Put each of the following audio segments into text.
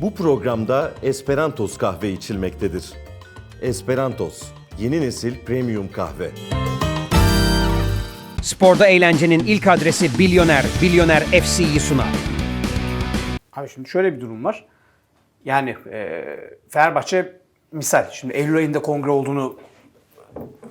Bu programda Esperantos kahve içilmektedir. Esperantos, yeni nesil premium kahve. Sporda eğlencenin ilk adresi Bilyoner, Bilyoner FC'yi sunar. Abi şimdi şöyle bir durum var. Yani e, Fenerbahçe misal şimdi Eylül ayında kongre olduğunu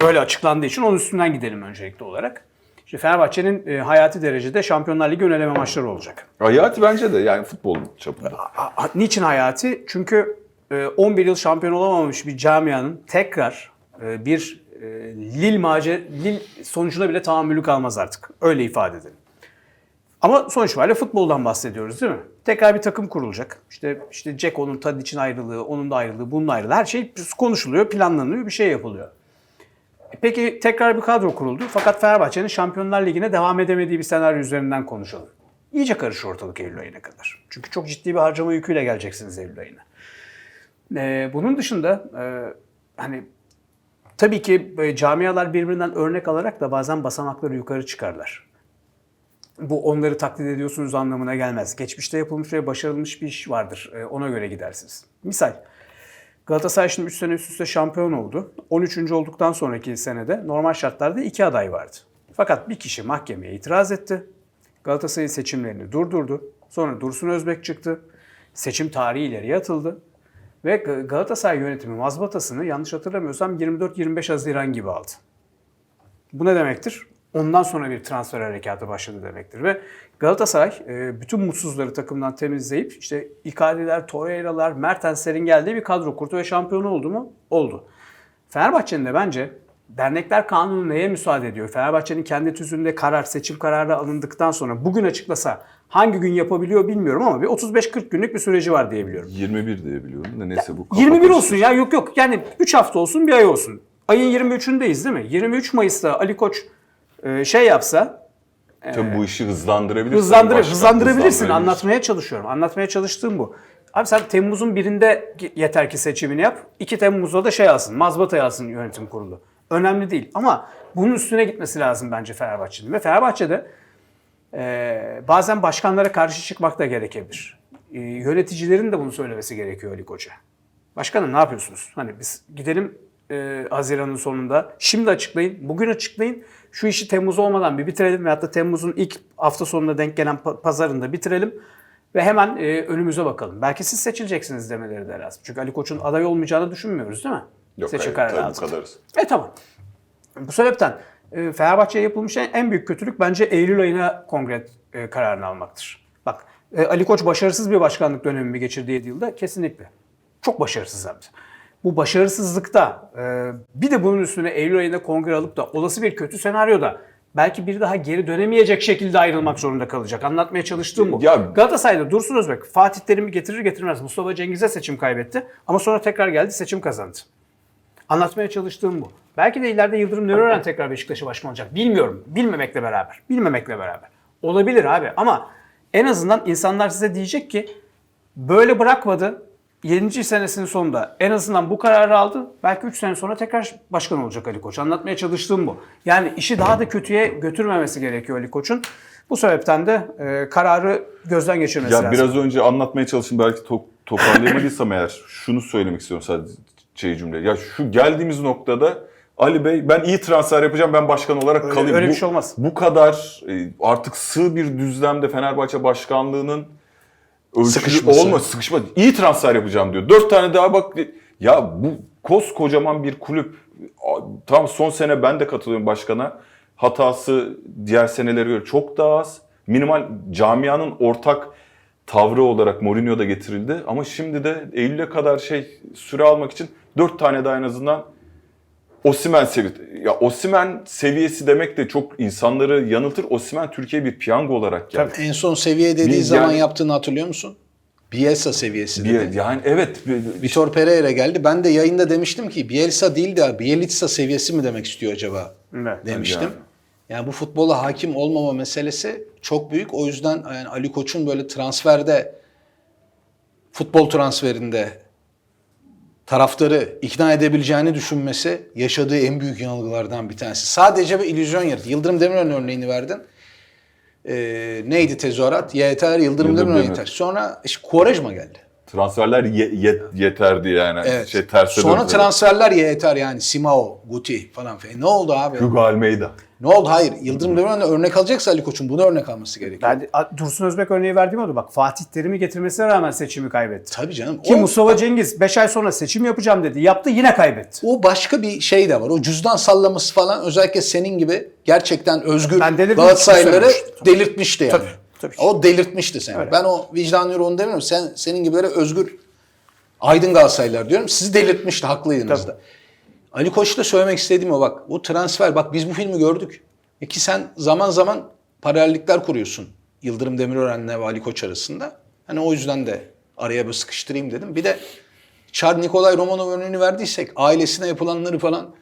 böyle açıklandığı için onun üstünden gidelim öncelikli olarak. İşte Fenerbahçe'nin e, hayati derecede Şampiyonlar Ligi ön eleme maçları olacak. Hayati bence de yani futbol çapında. A- a- Niçin hayati? Çünkü e, 11 yıl şampiyon olamamış bir camianın tekrar e, bir e, Lille mace Lille sonucuna bile tahammülü kalmaz artık. Öyle ifade edelim. Ama sonuç itibariyle futboldan bahsediyoruz değil mi? Tekrar bir takım kurulacak. İşte işte Ceko'nun Tadic'in ayrılığı, onun da ayrılığı, bunun ayrılığı. Her şey konuşuluyor, planlanıyor, bir şey yapılıyor. Peki tekrar bir kadro kuruldu. Fakat Fenerbahçe'nin Şampiyonlar Ligi'ne devam edemediği bir senaryo üzerinden konuşalım. İyice karışır ortalık Eylül ayına kadar. Çünkü çok ciddi bir harcama yüküyle geleceksiniz Eylül ayına. Ee, bunun dışında e, hani tabii ki camialar birbirinden örnek alarak da bazen basamakları yukarı çıkarlar. Bu onları taklit ediyorsunuz anlamına gelmez. Geçmişte yapılmış ve başarılmış bir iş vardır. Ee, ona göre gidersiniz. Misal Galatasaray şimdi 3 sene üst üste şampiyon oldu. 13. olduktan sonraki senede normal şartlarda iki aday vardı. Fakat bir kişi mahkemeye itiraz etti. Galatasaray'ın seçimlerini durdurdu. Sonra Dursun Özbek çıktı. Seçim tarihi ileriye atıldı. Ve Ga- Galatasaray yönetimi mazbatasını yanlış hatırlamıyorsam 24-25 Haziran gibi aldı. Bu ne demektir? Ondan sonra bir transfer harekatı başladı demektir. Ve Galatasaray e, bütün mutsuzları takımdan temizleyip işte Icardi'ler, Torreira'lar, Mertens'lerin geldiği bir kadro kurdu ve şampiyon oldu mu? Oldu. Fenerbahçe'nin de bence dernekler kanunu neye müsaade ediyor? Fenerbahçe'nin kendi tüzüğünde karar, seçim kararı alındıktan sonra bugün açıklasa hangi gün yapabiliyor bilmiyorum ama bir 35-40 günlük bir süreci var diyebiliyorum. 21 diye biliyorum da neyse bu. kafa 21 karıştı. olsun ya yok yok yani 3 hafta olsun bir ay olsun. Ayın 23'ündeyiz değil mi? 23 Mayıs'ta Ali Koç e, şey yapsa Tabii bu işi hızlandırabilirsin. hızlandır Başkan hızlandırabilirsin. hızlandırabilirsin. Anlatmaya çalışıyorum. Anlatmaya çalıştığım bu. Abi sen Temmuz'un birinde yeter ki seçimini yap. 2 Temmuz'da da şey alsın. Mazbata alsın yönetim kurulu. Önemli değil. Ama bunun üstüne gitmesi lazım bence Fenerbahçe'nin. Ve Fenerbahçe'de e, bazen başkanlara karşı çıkmak da gerekebilir. E, yöneticilerin de bunu söylemesi gerekiyor Ali Koç'a. Başkanım ne yapıyorsunuz? Hani biz gidelim e, Haziran'ın sonunda. Şimdi açıklayın, bugün açıklayın. Şu işi Temmuz olmadan bir bitirelim veyahut da Temmuz'un ilk hafta sonuna denk gelen pa- pazarında bitirelim. Ve hemen e, önümüze bakalım. Belki siz seçileceksiniz demeleri de lazım. Çünkü Ali Koç'un aday olmayacağını düşünmüyoruz değil mi? Yok, Seçim hayır, kararı altında. kadarız. E tamam. Bu sebepten e, Fenerbahçe'ye yapılmış en, büyük kötülük bence Eylül ayına kongre e, kararını almaktır. Bak e, Ali Koç başarısız bir başkanlık dönemi mi geçirdi 7 yılda? Kesinlikle. Çok başarısız hem de. Bu başarısızlıkta e, bir de bunun üstüne Eylül ayında kongre alıp da olası bir kötü senaryoda belki bir daha geri dönemeyecek şekilde ayrılmak zorunda kalacak. Anlatmaya çalıştığım bu. Ya- Galatasaray'da Dursun Özbek Fatih Terim'i getirir getirmez Mustafa Cengiz'e seçim kaybetti ama sonra tekrar geldi seçim kazandı. Anlatmaya çalıştığım bu. Belki de ileride Yıldırım Demirören tekrar Beşiktaş'a başkan olacak. Bilmiyorum. Bilmemekle beraber. Bilmemekle beraber. Olabilir abi ama en azından insanlar size diyecek ki böyle bırakmadı. 7. senesinin sonunda en azından bu kararı aldı. Belki 3 sene sonra tekrar başkan olacak Ali Koç. Anlatmaya çalıştığım bu. Yani işi daha da kötüye götürmemesi gerekiyor Ali Koç'un. Bu sebepten de e, kararı gözden geçirmesi Ya lazım. biraz önce anlatmaya çalıştım belki to- toparlayamadıysam eğer şunu söylemek istiyorum sadece şey cümle. Ya şu geldiğimiz noktada Ali Bey ben iyi transfer yapacağım ben başkan olarak Öyle- kalayım. öyle bir bu, şey olmaz. Bu kadar e, artık sığ bir düzlemde Fenerbahçe başkanlığının ölçülü Sıkışması. olma sıkışma iyi transfer yapacağım diyor. Dört tane daha bak ya bu koskocaman bir kulüp tam son sene ben de katılıyorum başkana. Hatası diğer senelere göre çok daha az. Minimal camianın ortak tavrı olarak Mourinho da getirildi. Ama şimdi de Eylül'e kadar şey süre almak için dört tane daha en azından Osimen seviyesi. Ya Osimen seviyesi demek de çok insanları yanıltır. Osimen Türkiye bir piyango olarak geldi. En son seviye dediği Bir- zaman yani- yaptığını hatırlıyor musun? Bielsa seviyesi Bir, dedi. yani evet bir- Vitor Pereira geldi. Ben de yayında demiştim ki Bielsa değil de Bielitsa seviyesi mi demek istiyor acaba Evet. demiştim. Yani. Yani bu futbola hakim olmama meselesi çok büyük. O yüzden yani Ali Koç'un böyle transferde futbol transferinde taraftarı ikna edebileceğini düşünmesi yaşadığı en büyük yanılgılardan bir tanesi. Sadece bir illüzyon yarattı. Yıldırım Demirören örneğini verdin. Ee, neydi tezahürat? Yeter, Yıldırım, Yıldırım Demirören yeter. Sonra işte Quaresma geldi. transferler ye- ye- yeterdi yani. Evet. Şey terse Sonra döndü. transferler yeter yani. Simao, Guti falan filan. Ne oldu abi? Hugo Almeida. Ne oldu? Hayır. Yıldırım Demirören'e örnek alacaksa Ali Koç'un bunu örnek alması gerekiyor. Ben de- Dursun Özbek örneği verdiğim oldu. Bak Fatih Terim'i getirmesine rağmen seçimi kaybetti. Tabii canım. Ki O- Mustafa Cengiz 5 ay sonra seçim yapacağım dedi. Yaptı yine kaybetti. O başka bir şey de var. O cüzdan sallaması falan özellikle senin gibi gerçekten özgür delirdim, Galatasaraylıları delirtmişti yani. Tabii, tabii. O delirtmişti seni. Öyle. Ben o vicdan yürü onu demiyorum. Sen, senin gibilere özgür aydın Galatasaraylılar diyorum. Sizi delirtmişti. Haklıydınız da. Ali Koç'ta söylemek istediğim o bak. Bu transfer bak biz bu filmi gördük. E ki sen zaman zaman paralellikler kuruyorsun. Yıldırım Demirören'le ve Ali Koç arasında. Hani o yüzden de araya bir sıkıştırayım dedim. Bir de Çar Nikolay Romanov örneğini verdiysek ailesine yapılanları falan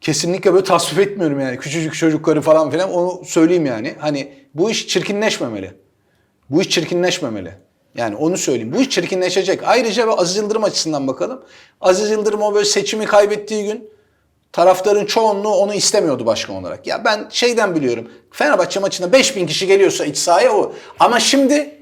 kesinlikle böyle tasvip etmiyorum yani. Küçücük çocukları falan filan onu söyleyeyim yani. Hani bu iş çirkinleşmemeli. Bu iş çirkinleşmemeli. Yani onu söyleyeyim. Bu iş çirkinleşecek. Ayrıca ve Aziz Yıldırım açısından bakalım. Aziz Yıldırım o böyle seçimi kaybettiği gün taraftarın çoğunluğu onu istemiyordu başkan olarak. Ya ben şeyden biliyorum. Fenerbahçe maçına 5000 kişi geliyorsa iç sahaya o. Ama şimdi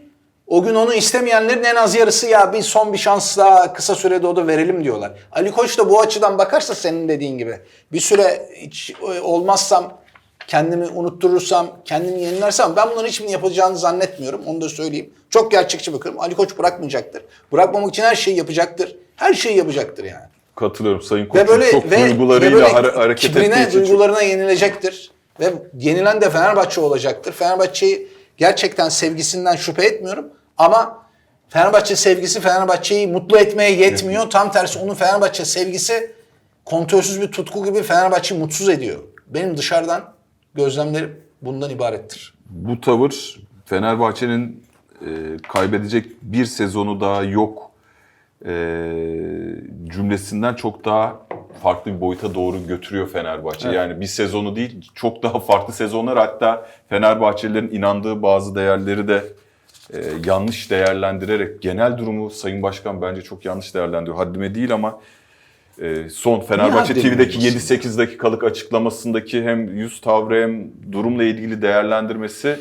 o gün onu istemeyenlerin en az yarısı ya bir son bir şans daha kısa sürede o da verelim diyorlar. Ali Koç da bu açıdan bakarsa senin dediğin gibi bir süre hiç e, olmazsam kendimi unutturursam, kendimi yenilersem ben bunların hiçbirini yapacağını zannetmiyorum. Onu da söyleyeyim. Çok gerçekçi bakıyorum. Ali Koç bırakmayacaktır. Bırakmamak için her şeyi yapacaktır. Her şeyi yapacaktır yani. Katılıyorum Sayın Ve Koç'un böyle çok ve, ve duygularıyla böyle hare- hareket ettiği kibrine, için çok- duygularına yenilecektir. Ve yenilen de Fenerbahçe olacaktır. Fenerbahçe'yi gerçekten sevgisinden şüphe etmiyorum. Ama Fenerbahçe sevgisi Fenerbahçe'yi mutlu etmeye yetmiyor. Tam tersi onun Fenerbahçe sevgisi kontrolsüz bir tutku gibi Fenerbahçe'yi mutsuz ediyor. Benim dışarıdan gözlemlerim bundan ibarettir. bu tavır Fenerbahçe'nin e, kaybedecek bir sezonu daha yok e, cümlesinden çok daha farklı bir boyuta doğru götürüyor Fenerbahçe. Yani bir sezonu değil çok daha farklı sezonlar hatta Fenerbahçelilerin inandığı bazı değerleri de e, yanlış değerlendirerek genel durumu Sayın Başkan bence çok yanlış değerlendiriyor. Haddime değil ama son Fenerbahçe TV'deki olmasın? 7-8 dakikalık açıklamasındaki hem yüz tavrı hem durumla ilgili değerlendirmesi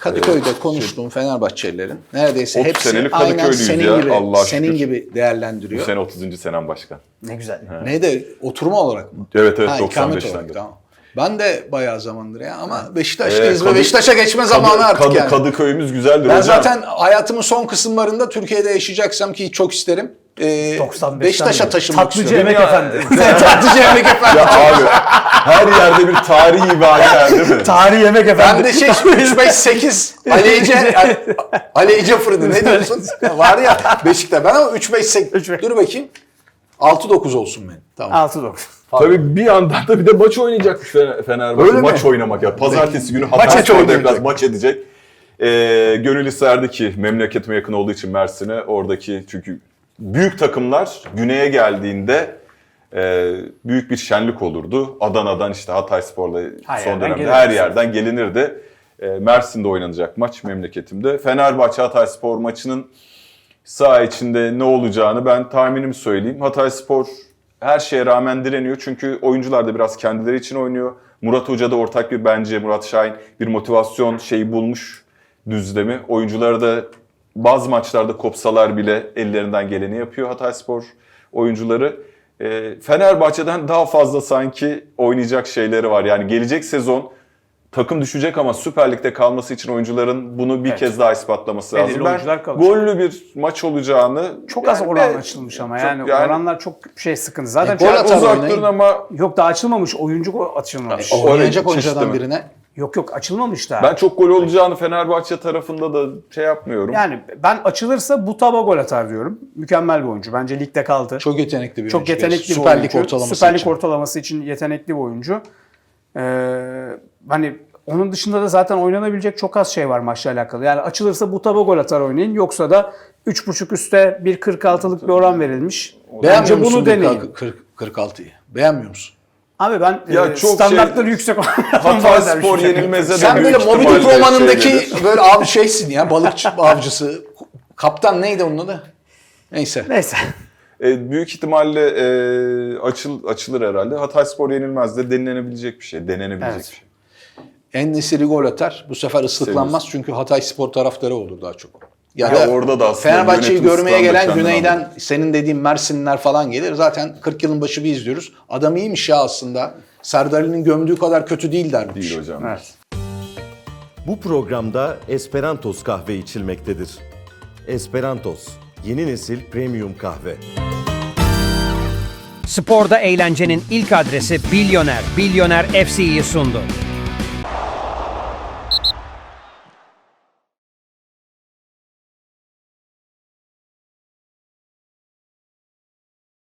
Kadıköy'de konuştuğum Fenerbahçelilerin neredeyse 30 hepsi aynen senin ya, gibi Allah'a senin şükür. gibi bu değerlendiriyor. sene 30. senem başkan. Ne güzel. Ne de oturma olarak mı? Evet evet Ha, ikamet 95'ten olarak beri. tamam. Ben de bayağı zamandır ya ama Ee, Beşiktaş'tayız ve Kadı- Beşiktaş'a geçme zamanı Kadı- artık Kadı- yani. Kadıköy'ümüz güzeldir ben hocam. zaten hayatımın son kısımlarında Türkiye'de yaşayacaksam ki çok isterim. E, 95'ten Beşiktaş'a taşınmak Tatlıcı istiyorum. Emek Efendi. Tatlıcı Emek Efendi. Ya abi her yerde bir tarihi ibareler değil mi? Tarihi Yemek Efendi. Ben de şey 3 5 8 Ali Ece Ali Ece fırını ne diyorsun? Var ya Beşiktaş. Ben ama 3 5 8 Üç beş. dur bakayım. 6 9 olsun benim. Tamam. 6-9. Tabii bir yandan da bir de maç oynayacakmış Fener- Fenerbahçe. Öyle mi? maç oynamak ya. Pazartesi günü Maç Hatayspor'da oynayacak. biraz maç edecek. Ee, gönül isterdi ki memleketime yakın olduğu için Mersin'e oradaki çünkü büyük takımlar güneye geldiğinde e, büyük bir şenlik olurdu. Adana'dan işte Hatayspor'la Her son dönemde gelinir. her yerden gelinirdi. E, Mersin'de oynanacak maç memleketimde. Fenerbahçe Hatayspor maçının saha içinde ne olacağını ben tahminimi söyleyeyim. Hatayspor her şeye rağmen direniyor. Çünkü oyuncular da biraz kendileri için oynuyor. Murat Hoca da ortak bir bence Murat Şahin bir motivasyon şeyi bulmuş düzlemi. Oyuncuları da bazı maçlarda kopsalar bile ellerinden geleni yapıyor Hatayspor oyuncuları. Ee, Fenerbahçe'den daha fazla sanki oynayacak şeyleri var. Yani gelecek sezon takım düşecek ama Süper Lig'de kalması için oyuncuların bunu bir Evet. kez daha ispatlaması Belirli lazım. oyuncular Ben kalacak. gollü bir maç olacağını Çok az yani oran ve- açılmış ama çok- yani, oranlar çok şey sıkıntı. Zaten E, gol atar uzak durun ama yok daha açılmamış. Oyuncu açılmamış. O- Oynayacak mi? birine. Yok yok açılmamış daha. ben çok gol olacağını Fenerbahçe tarafında da şey yapmıyorum. Yani ben açılırsa bu taba gol atar diyorum. Mükemmel bir oyuncu. Bence ligde kaldı. Çok yetenekli bir Çok oyuncu. yetenekli bir Süper Lig oyuncu. ortalaması Süper Lig için. ortalaması için yetenekli bir oyuncu. Ee, hani onun dışında da zaten oynanabilecek çok az şey var maçla alakalı. Yani açılırsa bu taba gol atar oynayın. Yoksa da 3.5 üste bir 46'lık bir oran verilmiş. Beğenmiyor Bence musun bunu deneyin. 46'yı? Beğenmiyor musun? Abi ben Ya e, çok standartları şey- yüksek olan Hatayspor yenilmeze de Sen böyle Moby Dick romanındaki şey böyle abi şeysin ya balıkçı avcısı. Kaptan neydi onun adı? Neyse. Neyse. E, büyük ihtimalle e, açıl, açılır herhalde. Hatayspor yenilmez de denilebilecek bir şey. Denenebilecek Evet. bir şey. En nesiri gol atar. Bu sefer ıslıklanmaz çünkü Hatay spor taraftarı olur daha çok. Ya, Ya da orada da aslında Fenerbahçe'yi yönetim görmeye gelen güneyden senin dediğin Mersinliler falan gelir. Zaten 40 yılın başı bir izliyoruz. Adam iyiymiş ya aslında. Serdar gömdüğü kadar kötü değil dermiş. Değil hocam. Evet. Bu programda Esperantos kahve içilmektedir. Esperantos, yeni nesil premium kahve. Sporda eğlencenin ilk adresi Bilyoner. Bilyoner FC'yi sundu.